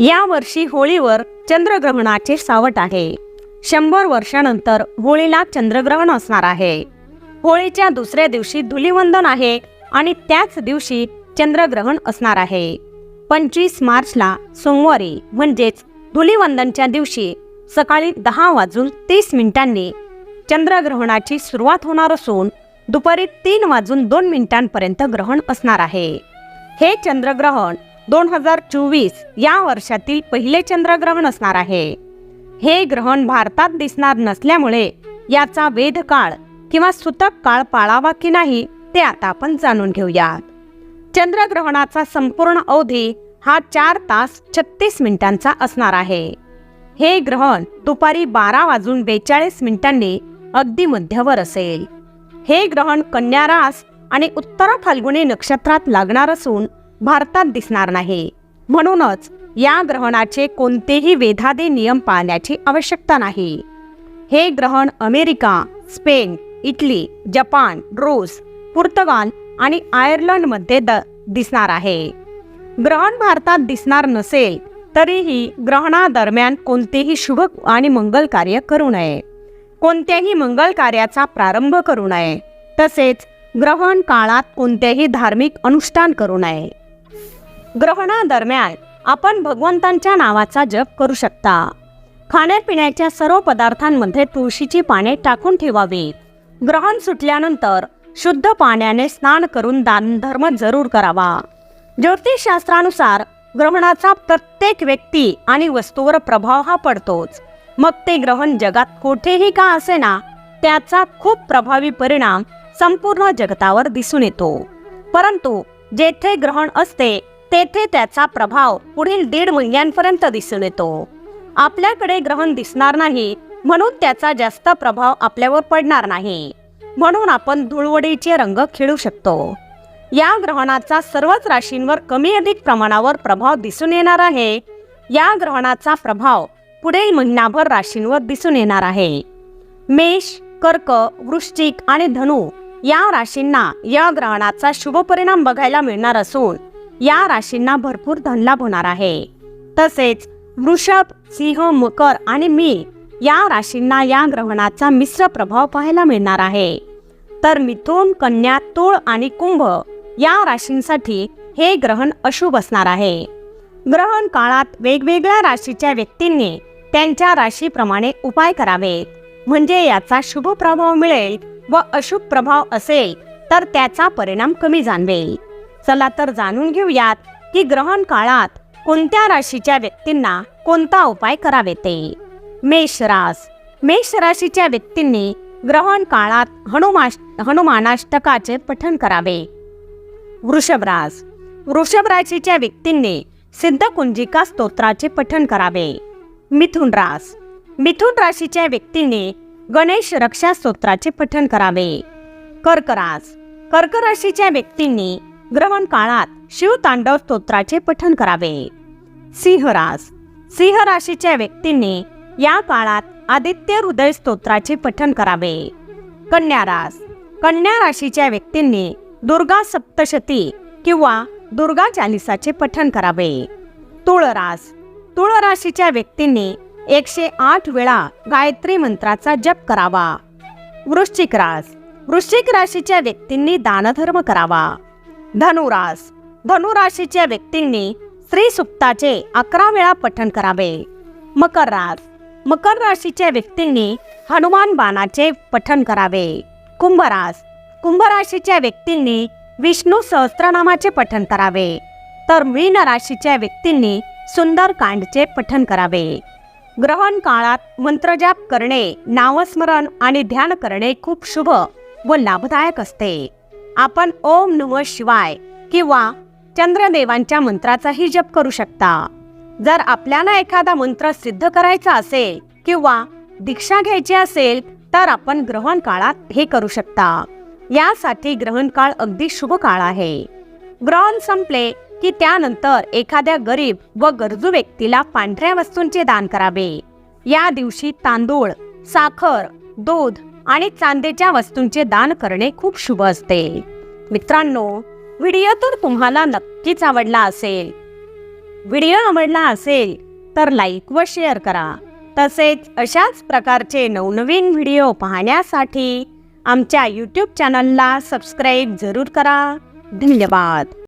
या वर्षी होळीवर चंद्रग्रहणाचे सावट आहे. शंभर वर्षानंतर होळीला चंद्रग्रहण असणार आहे. होळीच्या दुसऱ्या दिवशी धुलिवंदन आहे आणि त्याच दिवशी चंद्रग्रहण असणार आहे. पंचवीस मार्चला सोमवारी म्हणजेच धुलिवंदनच्या दिवशी सकाळी दहा वाजून तीस मिनिटांनी चंद्रग्रहणाची सुरुवात होणार असून दुपारी तीन वाजून दोन मिनिटांपर्यंत ग्रहण असणार आहे. हे चंद्रग्रहण दोन हजार चोवीस या वर्षातील पहिले चंद्रग्रहण असणार आहे. हे ग्रहण भारतात दिसणार नसल्यामुळे याचा वेधकाळ किंवा सुतक काळ पाळावा की नाही ते आता आपण जाणून घेऊयात. चंद्रग्रहणाचा संपूर्ण अवधी हा चार तास छत्तीस मिनिटांचा असणार आहे. हे ग्रहण दुपारी बारा वाजून बेचाळीस मिनिटांनी अगदी मध्यावर असेल. हे ग्रहण कन्या रास आणि उत्तर फाल्गुनी नक्षत्रात लागणार असून भारतात दिसणार नाही. म्हणूनच या ग्रहणाचे कोणतेही वेधादे नियम पाळण्याची आवश्यकता नाही. हे ग्रहण अमेरिका स्पेन इटली जपान रूस पुर्तगाल आणि आयर्लंडमध्ये द दिसणार आहे. ग्रहण भारतात दिसणार नसेल तरीही ग्रहणादरम्यान कोणतेही शुभ आणि मंगल कार्य करू नये. कोणत्याही मंगल कार्याचा प्रारंभ करू नये. तसेच ग्रहण काळात कोणतेही धार्मिक अनुष्ठान करू नये. ग्रहणादरम्यान आपण भगवंतांच्या नावाचा जप करू शकता. खाण्यापिण्याच्या सर्व पदार्थांमध्ये तुळशीची पाने टाकून ठेवावीत. ग्रहण सुटल्यानंतर शुद्ध पाण्याने स्नान करून दानधर्म जरूर करावा. ज्योतिषशास्त्रानुसार ग्रहणाचा प्रत्येक व्यक्ती आणि वस्तूवर प्रभाव हा पडतोच. मग ते ग्रहण जगात कोठेही का असेना त्याचा खूप प्रभावी परिणाम संपूर्ण जगतावर दिसून येतो. परंतु जेथे ग्रहण असते तेथे त्याचा प्रभाव पुढील दीड महिन्यांपर्यंत दिसून येतो. आपल्याकडे ग्रहण दिसणार नाही म्हणून त्याचा जास्त प्रभाव आपल्यावर पडणार नाही. म्हणून आपण धुळवडीचे रंग खेळू शकतो. या ग्रहणाचा सर्वच राशींवर कमी अधिक प्रमाणावर प्रभाव दिसून येणार आहे. या ग्रहणाचा प्रभाव पुढील महिनाभर राशींवर दिसून येणार आहे. मेष कर्क वृश्चिक आणि धनु या राशींना या ग्रहणाचा शुभ परिणाम बघायला मिळणार असून या राशींना भरपूर धनलाभ होणार आहे. तसेच वृषभ सिंह मकर आणि मी या राशींना या ग्रहणाचा मिश्र प्रभाव पाहायला मिळणार आहे. तर मिथुन कन्या तुळ आणि कुंभ या राशींसाठी हे ग्रहण अशुभ असणार आहे. ग्रहण काळात वेगवेगळ्या राशीच्या व्यक्तींनी त्यांच्या राशीप्रमाणे उपाय करावेत. म्हणजे याचा शुभ प्रभाव मिळेल व अशुभ प्रभाव असेल तर त्याचा परिणाम कमी जाणवेल. चला तर जाणून घेऊयात की ग्रहण काळात कोणत्या राशीच्या व्यक्तींना कोणता उपाय करावे ते. मेष रास. मेष राशीच्या व्यक्तींनी ग्रहण काळात हनुमाश हनुमानाष्टकाचे पठण करावे. वृषभ रास. वृषभ राशीच्या व्यक्तींनी सिद्धकुंजिका स्तोत्राचे पठण करावे. मिथुन रास. मिथुन राशीच्या व्यक्तींनी गणेश रक्षा स्तोत्राचे पठण करावे. कर्क रास. कर्क राशीच्या व्यक्तींनी ग्रहण काळात शिवतांडव स्तोत्राचे पठण करावे. सिंहरास सिंह राशीच्या व्यक्तींनी या काळात आदित्य हृदय स्तोत्राचे पठण करावे. कन्या रास कन्या राशीच्या व्यक्तींनी दुर्गा सप्तशती किंवा दुर्गा चालिसाचे पठण करावे. तुळरास तुळराशीच्या तुळ राशीच्या व्यक्तींनी एकशे आठ वेळा गायत्री मंत्राचा जप करावा. वृश्चिक रास वृश्चिक राशीच्या व्यक्तींनी दानधर्म करावा. धनुरास. धनुराशीच्या व्यक्तींनी श्री सुप्ताचे अकरा वेळा पठण करावे. मकर रास. मकर राशीच्या व्यक्तींनी हनुमान बाणाचे पठण करावे. कुंभरास कुंभराशीच्या व्यक्तींनी विष्णू सहस्त्रनामाचे पठण करावे. तर मीन राशीच्या व्यक्तींनी सुंदरकांडचे पठण करावे. ग्रहण काळात मंत्रजाप करणे नावस्मरण आणि ध्यान करणे खूप शुभ व लाभदायक असते. आपण ओम नम शिवाय किंवा चंद्रदेवांच्या मंत्राचाही जप करू शकता. जर आपल्याला एखादा मंत्र सिद्ध करायचा असेल किंवा दीक्षा घ्यायची असेल तर आपण ग्रहण काळात हे करू शकता. यासाठी ग्रहण काळ अगदी शुभ काळ आहे. ग्रहण संपले की त्यानंतर एखाद्या गरीब व गरजू व्यक्तीला पांढऱ्या वस्तूंचे दान करावे. या दिवशी तांदूळ साखर दूध आणि चांदीच्या वस्तूंचे दान करणे खूप शुभ असते. मित्रांनो व्हिडिओ तर तुम्हाला नक्कीच आवडला असेल. व्हिडिओ आवडला असेल तर लाईक व शेअर करा. तसेच अशाच प्रकारचे नवनवीन व्हिडिओ पाहण्यासाठी आमच्या यूट्यूब चॅनलला सबस्क्राईब जरूर करा. धन्यवाद.